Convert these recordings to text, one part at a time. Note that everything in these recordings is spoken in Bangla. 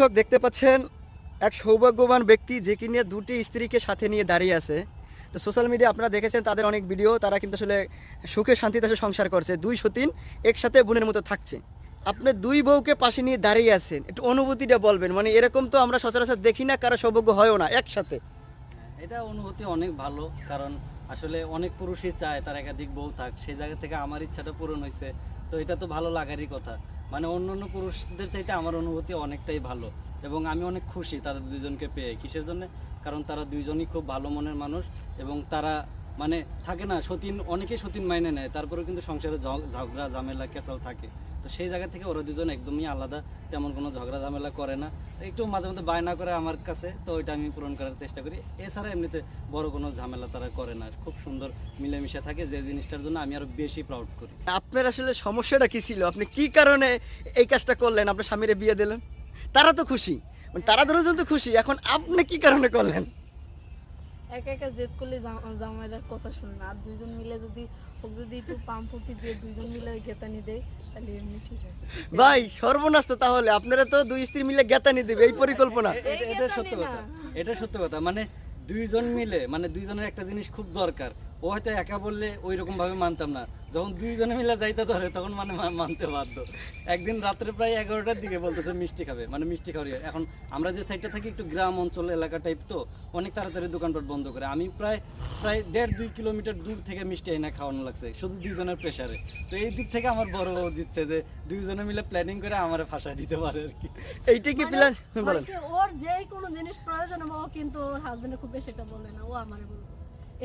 দর্শক দেখতে পাচ্ছেন এক সৌভাগ্যবান ব্যক্তি যে কি নিয়ে দুটি স্ত্রীকে সাথে নিয়ে দাঁড়িয়ে আছে। তো সোশ্যাল মিডিয়া আপনারা দেখেছেন, তাদের অনেক ভিডিও, তারা কিন্তু আসলে সুখে শান্তিতে সংসার করছে। দুই সতীন একসাথে বোনের মতো থাকছে। আপনি দুই বউকে পাশে নিয়ে দাঁড়িয়ে আছেন, একটু অনুভূতিটা বলবেন। মানে এরকম তো আমরা সচরাচর দেখি না, কারও সৌভাগ্য হয়ও না একসাথে। এটা অনুভূতি অনেক ভালো, কারণ আসলে অনেক পুরুষই চায় তার একাধিক বউ থাক। সেই জায়গা থেকে আমার ইচ্ছাটা পূরণ হয়েছে তো এটা তো ভালো লাগারই কথা। মানে অন্য অন্য পুরুষদের চাইতে আমার অনুভূতি অনেকটাই ভালো এবং আমি অনেক খুশি তাদের দুজনকে পেয়ে। কিসের জন্য? কারণ তারা দুইজনই খুব ভালো মনের মানুষ এবং তারা মানে থাকে না, সতীন, অনেকেই সতীন মাইনে নেয়, তারপরেও কিন্তু সংসারে ঝগ- ঝগড়া, ঝামেলা, কেচাল থাকে। তো সেই জায়গা থেকে ওরা দুজন একদমই আলাদা, তেমন কোনো ঝগড়া ঝামেলা করে না। একটু মাঝে মধ্যে বায়না করে আমার কাছে, তো ওইটা আমি পূরণ করার চেষ্টা করি। এছাড়া এমনিতে বড় কোনো ঝামেলা তারা করে না। খুব সুন্দর মিলেমিশে থাকে যে জিনিসটার জন্য আমি আরও বেশি প্রাউড করি। আপনার আসলে সমস্যাটা কি ছিল? আপনি কি কারণে এই কাজটা করলেন? আপনার স্বামীরে বিয়ে দিলেন? তারা তো খুশি। মানে তারা দুজন তো খুশি। এখন আপনি কি কারণে করলেন? একা একা জেদ করলে জাম- জামাইরা কথা শুনে না। আর দুইজন মিলে যদি ওকে যদি একটু পাম্প ফুটি দিয়ে দুইজন মিলে গেতানি দেয় তাহলে এমনি ঠিক আছে ভাই সর্বনাশ তো তাহলে। আপনারা তো দুই স্ত্রী মিলে জ্ঞাতানি দিবে এই পরিকল্পনা। এটা সত্য কথা। এটা সত্য কথা। মানে দুইজন মিলে মানে দুইজনের একটা জিনিস খুব দরকার। ও হয়তো একা বললে ওই রকম ভাবে মানতাম না। যখন দুইজনে মিলে যাইতে ধরে তখন মানে মানতে বাধ্য। একদিন রাত্রে প্রায় এগারোটার দিকে বলতেছে মিষ্টি খাবে। মানে মিষ্টি খাওয়ার ইয়ে। এখন আমরা যে সাইডটা থাকি একটু গ্রাম অঞ্চল এলাকা টাইপ তো অনেক তাড়াতাড়ি দোকানপাট বন্ধ করে। আমি প্রায় প্রায় দেড় দুই কিলোমিটার দূর থেকে মিষ্টি আইনা খাওয়ানো লাগছে শুধু দুইজনের প্রেশারে তো এই দিক থেকে আমার বড় বউ জিতছে যে দুইজনে মিলে প্ল্যানিং করে আমার ফাঁসা দিতে পারে আর কি। এইটা কি প্ল্যান বলেন। ওর যেই কোনো জিনিস প্রয়োজন হবে ও কিন্তু ওর হাজবেন্ডে খুব বেশি এটা বলে না। ও আমারে বলবে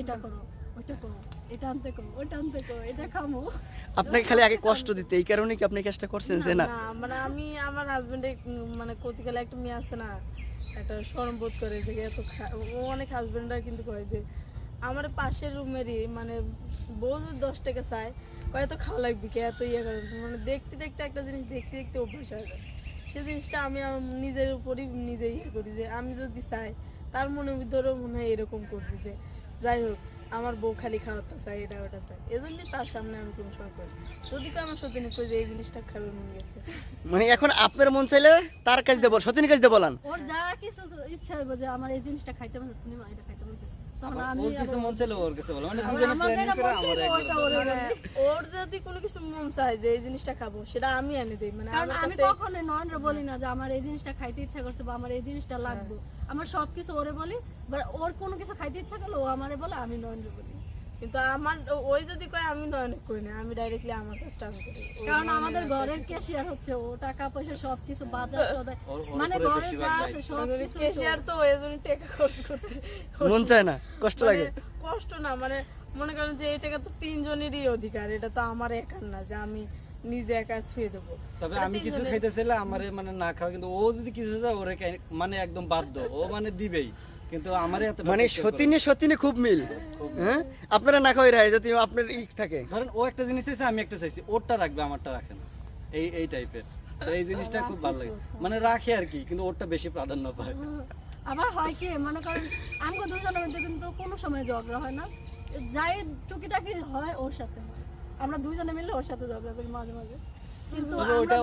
এটা করো। ওইটা করো এটা আনতে করো ওইটা আনতে করো এটা খামো। আপনাকে খালি আগে কষ্ট দিতে এই কারণে কি আপনি কাজটা করছেন? যে না মানে আমি আমার হাজবেন্ডে মানে কতিকালে একটা মেয়ে আছে না একটা শরম বোধ করে যে এত ও অনেক হাজবেন্ডরা কিন্তু কয় যে আমার পাশের রুমেরই মানে বউ যদি দশ টাকা চায় কয় এত খাওয়া লাগবে কি? এত ইয়ে করে। মানে দেখতে দেখতে একটা জিনিস দেখতে দেখতে অভ্যাস হয়ে যায়। সেই জিনিসটা আমি নিজের উপরই নিজে ইয়ে করি যে আমি যদি চাই তার মনে ভিতরেও মনে হয় এরকম করছি যে যাই হোক। আমার বউ খালি খাওয়াতে চাই এটা ওটা চাই এজন্য তার সামনে আমি কোনো সময় করি যদি তো আমার সতিনী কই যে এই জিনিসটা খাবে মন গেছে। মানে এখন আপনার মন চাইলে তার কাছে দেবো সতিনী কাছে বলান। ওর যা কিছু ইচ্ছা হবে যে আমার এই জিনিসটা খাইতে মন তুমি মা এটা খাইতে মন। তখন আমি ওর কিছু মন চাইলে ওর কাছে বলে মানে দুজনে প্ল্যানিং করে মন আমার চাইবে ওটা যদি কোনো কিছু মন চায় যে এই জিনিসটা খাব সেটা আমি এনে দিই। মানে কারণ আমি কখনো নয়নরে বলি না যে আমার এই জিনিসটা খাইতে ইচ্ছা করছে বা আমার এই জিনিসটা লাগবে। আমার সব কিছু ওরে বলি বা ওর কোনো কিছু খাইতে ইচ্ছা করলে ও আমারে বলে আমি নয়নরে বলি। কিন্তু আমার ওই যদি কয় আমি নয় অনেক করি না আমি ডাইরেক্টলি আমার কাজটা আমি করি। কারণ আমাদের ঘরের ক্যাশিয়ার হচ্ছে ও টাকা পয়সা সবকিছু বাজার সদাই ওর- ওর মানে ঘরে যা আছে সব মানে ক্যাশিয়ার তো ওই জন্য টাকা খরচ করতে মন চায় না কষ্ট মানে লাগে। কষ্ট না মানে মনে করেন যে এই টাকা তো তিনজনেরই অধিকার এটা তো আমার একার না যে আমি নিজে একা ছুঁয়ে দেবো। তবে আমি কিছু তিনজনের- খাইতে চাইলে আমার মানে না খাওয়া কিন্তু ও যদি কিছু চায় ওরে মানে একদম বাধ্য ও মানে দিবেই। কিন্তু আমারে এত মানে সতীনে সতীনে খুব মিল। হ্যাঁ? আপনারা না খাওয়াই রায় যদি আপনার ই থাকে। ধরেন ও একটা জিনিস চাইছে আমি একটা চাইছি ওরটা রাখবে আমারটা রাখে না। এই এই টাইপের এই জিনিসটা খুব ভালো লাগে। মানে রাখে আর কি কিন্তু ওরটা বেশি প্রাধান্য পায়। আবার হয় কি মনে করেন আমাকে দুজনের মধ্যে কিন্তু কোনো সময় ঝগড়া হয় না। যাই টুকিটাকি হয় ওর সাথে। আমরা দুইজনে মিলে ওর সাথে ঝগড়া করি মাঝে মাঝে। কিন্তু ওটা।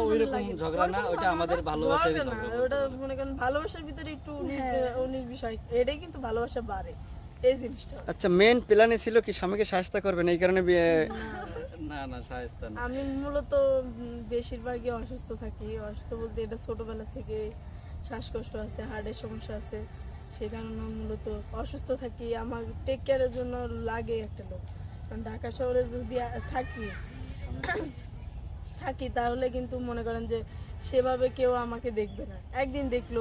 ঝগড়া না ওটা আমাদের আমাদের- ঝগড়া। ওটা মনে করেন ভালোবাসার ভিতরে একটু উনিশ হ্যাঁ। বিষয়। এটাই কিন্তু ভালোবাসা বাড়ে এই জিনিসটা। আচ্ছা মেন প্ল্যানে ছিল কি স্বামীকে সাহায্য করবেন? এই কারণে না না আমি মূলত বেশিরভাগই অসুস্থ থাকি। অসুস্থ বলতে এটা ছোটবেলা থেকে শ্বাসকষ্ট আছে হার্টের সমস্যা আছে। সেই কারণে মূলত অসুস্থ থাকি আমার টেক কেয়ারের জন্য লাগে একটা লোক। কারণ ঢাকা শহরে যদি থাকি থাকি তাহলে কিন্তু মনে করেন যে সেভাবে কেউ আমাকে দেখবে না। একদিন দেখল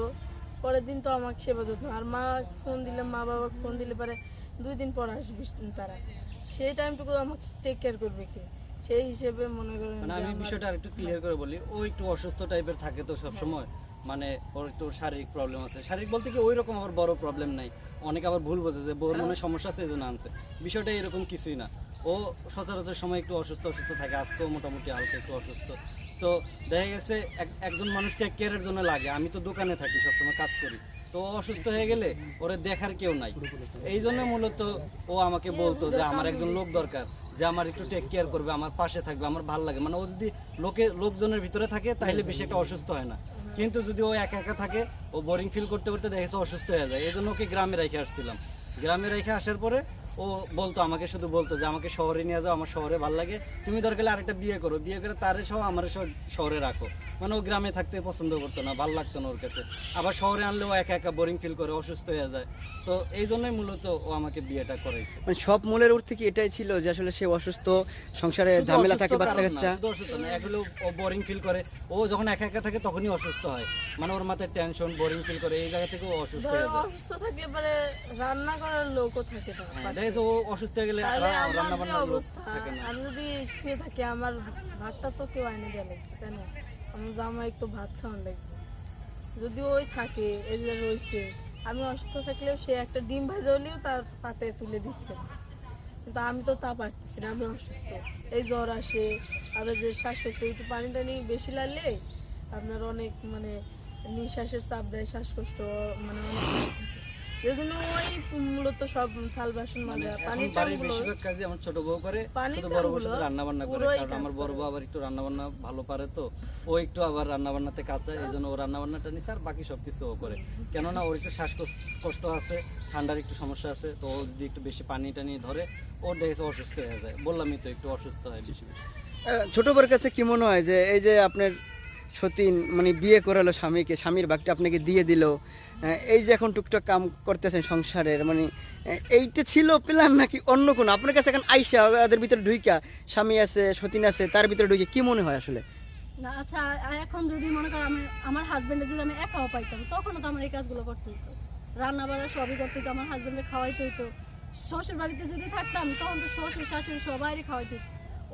পরের দিন তো আমাকে সেবা যত্ন। আর মা ফোন দিলে মা বাবা ফোন দিলে পরে দুই দিন পর আসবে তারা। সেই টাইমটুকু আমাকে টেক কেয়ার করবে কে? সেই হিসেবে মনে করেন মানে আমি বিষয়টা আরেকটু ক্লিয়ার করে বলি। ও একটু অসুস্থ টাইপের থাকে তো সব সময় মানে ওর একটু শারীরিক প্রবলেম আছে। শারীরিক বলতে কি ওই রকম আবার বড় প্রবলেম নাই। অনেকে আবার ভুল বোঝে যে বউর মনে সমস্যা আছে এই জন্য আনছে। বিষয়টা এরকম কিছুই না। ও সচরাচর সময় একটু অসুস্থ অসুস্থ থাকে আজকেও মোটামুটি হালকা একটু অসুস্থ। তো দেখা গেছে একজন মানুষ টেক কেয়ারের জন্য লাগে। আমি তো দোকানে থাকি সবসময় কাজ করি। তো অসুস্থ হয়ে গেলে ওরে দেখার কেউ নাই। এই জন্য মূলত ও আমাকে বলতো যে আমার একজন লোক দরকার যে আমার একটু টেক কেয়ার করবে আমার পাশে থাকবে আমার ভালো লাগে। মানে ও যদি লোকে লোকজনের ভিতরে থাকে তাহলে বেশি একটা অসুস্থ হয় না। কিন্তু যদি ও একা একা থাকে ও বোরিং ফিল করতে করতে দেখেছে অসুস্থ হয়ে যায়। এই জন্য ওকে গ্রামে রেখে আসছিলাম। গ্রামে রেখে আসার পরে ও বলতো আমাকে শুধু বলতো যে আমাকে শহরে নিয়ে যাও আমার শহরে ভালো লাগে। তুমি দরকার আরেকটা বিয়ে করো। বিয়ে করে তারে সহ আমার শহরে রাখো। মানে ও গ্রামে থাকতে পছন্দ করতো না ভালো লাগতো না ওর কাছে। আবার শহরে আনলে ও একা একা বোরিং ফিল করে অসুস্থ হয়ে যায়। তো এই জন্যই মূলত ও আমাকে বিয়েটা করাইছে। মানে সব মূলের উর্থে কি এটাই ছিল যে আসলে সে অসুস্থ সংসারে ঝামেলা থাকে বাচ্চা না, কাচ্চা? অসুস্থ না এগুলো ও বোরিং ফিল করে ও যখন একা একা থাকে তখনই অসুস্থ হয়। মানে ওর মাথায় টেনশন বোরিং ফিল করে এই জায়গা থেকে ও অসুস্থ হয়ে যায়। অসুস্থ থাকলে পরে রান্না করার লোকও থাকে না। হ্যাঁ, ও অসুস্থ হয়ে গেলে রান্না বান্নার লোক থাকে না। আমি যদি শুয়ে থাকি আমার ভাতটা তো কেউ আইনে দেওয়া লাগবে তাই না? আমার জামা একটু ভাত খাওয়ান লাগবে। যদি ওই থাকে এই যে রয়েছে আমি অসুস্থ থাকলেও সে একটা ডিম ভাজা হলেও তার পাতে তুলে দিচ্ছে। না। কিন্তু আমি তো তা পারতেছি না, আমি অসুস্থ। এই জ্বর আসে, আর যে শ্বাসকষ্ট একটু পানি টানি বেশি লাগলে আপনার অনেক মানে নিঃশ্বাসের চাপ দেয়, শ্বাসকষ্ট মানে অনেক এই ওই মূলত সব থাল বাসন মানে মাজা এখন বাড়ির বেশিরভাগ কাজই আমার ছোট বউ করে পানির বড় বউর সাথে রান্না বান্না করে কারণ আমার বড় বউ আবার একটু রান্না বান্না ভালো পারে তো ও একটু আবার রান্না বান্নাতে কাঁচা এই জন্য ও রান্না বান্নাটা নিচ্ছে আর বাকি সব কিছু ও করে। কেননা ওর একটু শ্বাসকষ্ট আছে ঠান্ডার একটু সমস্যা আছে তো ও যদি একটু বেশি পানি টানি ধরে ওর দেখেছে অসুস্থ হয়ে যায়। বললামই তো একটু অসুস্থ হয় বেশি। বেশি ছোট বোর কাছে কি মনে হয় যে এই যে আপনার সতীন মানে বিয়ে করালো স্বামীকে স্বামীর ভাগটা আপনাকে দিয়ে দিল এই যে এখন টুকটাক কাম করতেছেন সংসারের মানে এইটা ছিল প্ল্যান নাকি অন্য কোনো? আপনার কাছে এখন আইসা, ওদের ভিতরে ঢুইকা, স্বামী আছে, সতীন আছে, তার ভিতরে ঢুকে কি মনে হয় আসলে? আচ্ছা এখন যদি মনে করো আমি, আমার হাজবেন্ডে যদি আমি একাও পাইতাম, তখনও তো আমার এই কাজগুলো করতে হতো রান্না বাড়া সবই করতে হতো আমার হাজবেন্ডে খাওয়াইতে হতো শ্বশুর বাড়িতে যদি থাকতাম, তখন তো শ্বশুর, শাশুড়ি সবাইরই খাওয়াইতে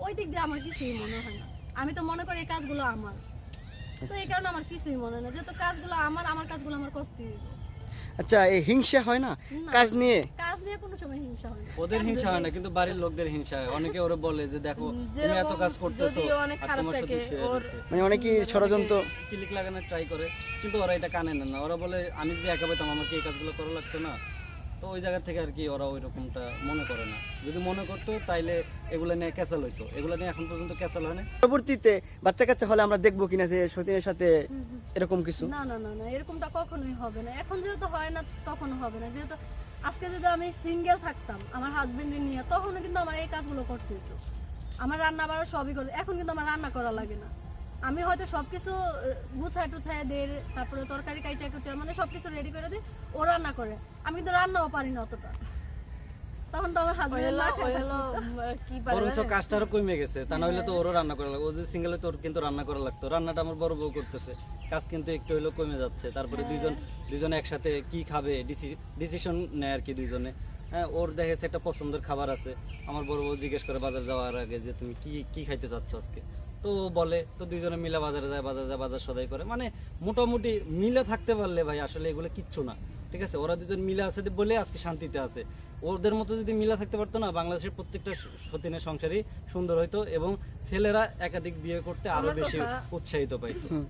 ওই দিক দিয়ে আমার কিছুই মনে হয় না। আমি তো মনে করি এই কাজগুলো আমার। তো এই কারণে আমার কিছুই মনে যেহেতু কাজগুলো আমার আমার কাজগুলো আমার করতেই আচ্ছা এই হিংসা হয় না। কাজ নিয়ে? কাজ নিয়ে কোনো সময় হিংসা হয় ওদের হিংসা হয় না কিন্তু বাড়ির লোকদের হিংসা হয়। অনেকে ওরা বলে যে দেখো তুমি এত কাজ করতেছো আর তোমার সাথে। মানে অনেকেই ষড়যন্ত্র ক্লিক লাগানোর ট্রাই করে কিন্তু ওরা এটা কানে না। ওরা বলে আমি যদি একা পেতাম আমাকে এই কাজগুলো করা লাগতো না? তো ওই জায়গা থেকে আর কি ওরা ওই রকমটা মনে করে না। যদি মনে করতো তাইলে এগুলো নিয়ে ক্যাসাল হইতো। এগুলো নিয়ে এখন পর্যন্ত ক্যাসাল হয় না পরবর্তীতে বাচ্চা কাচ্চা হলে আমরা দেখব কিনা যে সতীনের সাথে এরকম কিছু? না না না না এরকমটা কখনোই হবে না। এখন যেহেতু হয় না তখন হবে না। যেহেতু আজকে যদি আমি সিঙ্গেল থাকতাম আমার হাজবেন্ডের নিয়ে তখনও কিন্তু আমার এই কাজগুলো করতে হতো আমার রান্না বাড়া সবই করে এখন কিন্তু আমার রান্না করা লাগে না। আমি হয়তো সবকিছু গুছায় টুছায় দিয়ে তারপরে তরকারি কাইটা কুটে মানে সবকিছু রেডি করে দিই ও রান্না করে। আমি কিন্তু রান্নাও পারি না অতটা। তখন তো আমার হাজবেন্ড হলো না ওই হলো উম, কি বরঞ্চ কাজটা আরও কমে গেছে তা না তো ওরও রান্না করা লাগতো ও যদি সিঙ্গেলে তোর কিন্তু রান্না করা লাগতো। রান্নাটা আমার বড় বউ করতেছে। কাজ কিন্তু একটু হলেও কমে যাচ্ছে। তারপরে দুইজন দুইজন একসাথে কি খাবে ডিসিশন নেয় আর কি দুইজনে। হ্যাঁ ওর দেখেছে একটা পছন্দের খাবার আছে। আমার বড় বউ জিজ্ঞেস করে বাজার যাওয়ার আগে যে তুমি কি কি খাইতে চাচ্ছ আজকে? তো বলে তো দুইজনে মিলে বাজারে যায় বাজারে যায় বাজার সদাই করে। মানে মোটামুটি মিলে থাকতে পারলে ভাই আসলে এগুলো কিচ্ছু না। ঠিক আছে? ওরা দুজন মিলে আছে বলে আজকে শান্তিতে আছে। ওদের মতো যদি মিলে থাকতে পারতো না বাংলাদেশের প্রত্যেকটা সতীনের সংসারই সুন্দর হইতো এবং ছেলেরা একাধিক বিয়ে করতে আরও বেশি উৎসাহিত পাইতো।